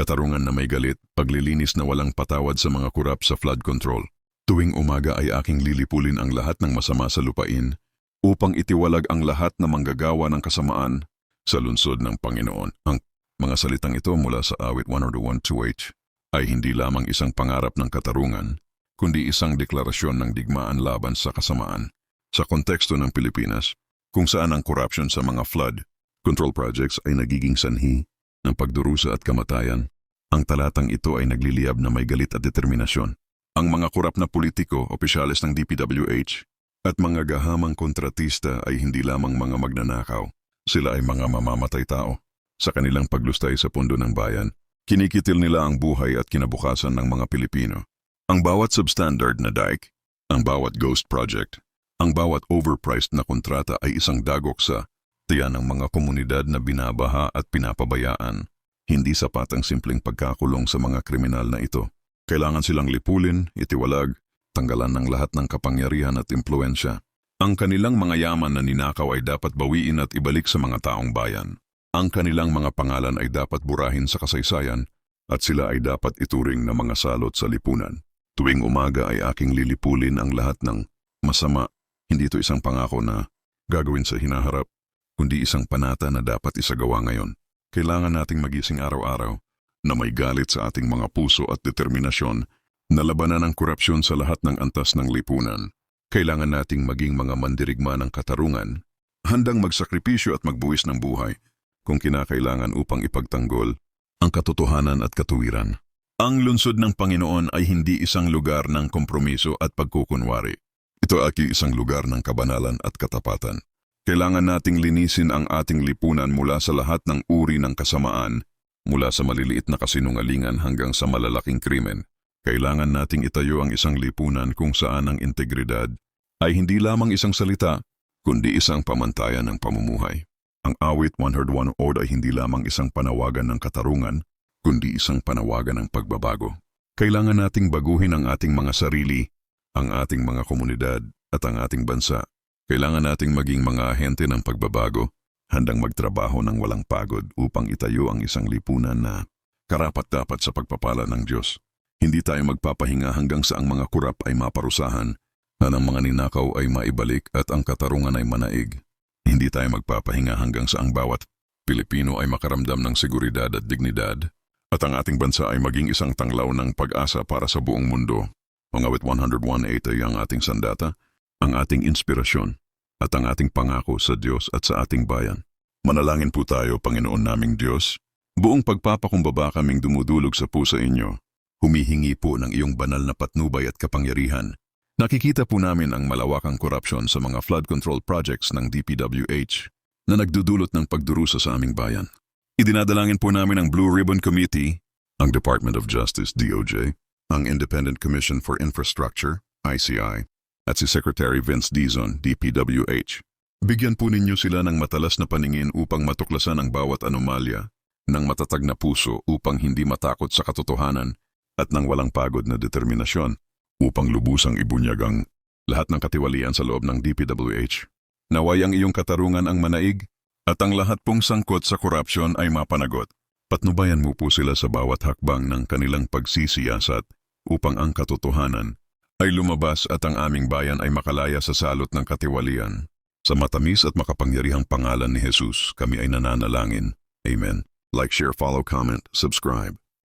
Katarungan na may galit, paglilinis na walang patawad sa mga kurap sa flood control. Tuwing umaga ay aking lilipulin ang lahat ng masama sa lupain upang itiwalag ang lahat na manggagawa ng kasamaan sa lungsod ng Panginoon. Ang mga salitang ito mula sa awit 101-2H ay hindi lamang isang pangarap ng katarungan, kundi isang deklarasyon ng digmaan laban sa kasamaan. Sa konteksto ng Pilipinas, kung saan ang corruption sa mga flood control projects ay nagiging sanhi ng pagdurusa at kamatayan, ang talatang ito ay nagliliyab na may galit at determinasyon. Ang mga kurap na politiko, opisyales ng DPWH, at mga gahamang kontratista ay hindi lamang mga magnanakaw. Sila ay mga mamamatay tao. Sa kanilang paglustay sa pundo ng bayan, kinikitil nila ang buhay at kinabukasan ng mga Pilipino. Ang bawat substandard na dike, ang bawat ghost project, ang bawat overpriced na kontrata ay isang dagok sa tiyan ng mga komunidad na binabaha at pinapabayaan. Hindi sapat ang simpleng pagkakulong sa mga kriminal na ito. Kailangan silang lipulin, itiwalag, tanggalan ng lahat ng kapangyarihan at impluensya. Ang kanilang mga yaman na ninakaw ay dapat bawiin at ibalik sa mga taong bayan. Ang kanilang mga pangalan ay dapat burahin sa kasaysayan at sila ay dapat ituring na mga salot sa lipunan. Tuwing umaga ay aking lilipulin ang lahat ng masama. Hindi ito isang pangako na gagawin sa hinaharap, kundi isang panata na dapat isagawa ngayon. Kailangan nating magising araw-araw na may galit sa ating mga puso at determinasyon na labanan ang korupsyon sa lahat ng antas ng lipunan. Kailangan nating maging mga mandirigma ng katarungan, handang magsakripisyo at magbuwis ng buhay kung kinakailangan upang ipagtanggol ang katotohanan at katuwiran. Ang lungsod ng Panginoon ay hindi isang lugar ng kompromiso at pagkukunwari. Ito ay isang lugar ng kabanalan at katapatan. Kailangan nating linisin ang ating lipunan mula sa lahat ng uri ng kasamaan, mula sa maliliit na kasinungalingan hanggang sa malalaking krimen. Kailangan nating itayo ang isang lipunan kung saan ang integridad ay hindi lamang isang salita, kundi isang pamantayan ng pamumuhay. Ang awit 101 Ode ay hindi lamang isang panawagan ng katarungan, kundi isang panawagan ng pagbabago. Kailangan nating baguhin ang ating mga sarili, ang ating mga komunidad at ang ating bansa. Kailangan nating maging mga ahente ng pagbabago, handang magtrabaho ng walang pagod upang itayo ang isang lipunan na karapat-dapat sa pagpapala ng Diyos. Hindi tayo magpapahinga hanggang sa ang mga kurap ay maparusahan, at ang mga ninakaw ay maibalik at ang katarungan ay manaig. Hindi tayo magpapahinga hanggang sa ang bawat Pilipino ay makaramdam ng seguridad at dignidad, at ang ating bansa ay maging isang tanglaw ng pag-asa para sa buong mundo. Ang awit 101.8 ay ang ating sandata, ang ating inspirasyon, at ang ating pangako sa Diyos at sa ating bayan. Manalangin po tayo, Panginoon naming Diyos. Buong pagpapakumbaba kaming dumudulog sa pusa inyo. Humihingi po ng iyong banal na patnubay at kapangyarihan. Nakikita po namin ang malawakang korupsyon sa mga flood control projects ng DPWH na nagdudulot ng pagdurusa sa aming bayan. Idinadalangin po namin ang Blue Ribbon Committee, ang Department of Justice DOJ, ang Independent Commission for Infrastructure ICI, at si Secretary Vince Dizon DPWH. Bigyan po ninyo sila ng matalas na paningin upang matuklasan ang bawat anomalya, ng matatag na puso upang hindi matakot sa katotohanan at ng walang pagod na determinasyon upang lubusang ibunyag ang lahat ng katiwalian sa loob ng DPWH. Naway ang iyong katarungan ang manaig at ang lahat pong sangkot sa korupsyon ay mapanagot. Patnubayan mo po sila sa bawat hakbang ng kanilang pagsisiyasat upang ang katotohanan ay lumabas at ang aming bayan ay makalaya sa salot ng katiwalian. Sa matamis at makapangyarihang pangalan ni Jesus, kami ay nananalangin. Amen. Like, share, follow, comment, subscribe.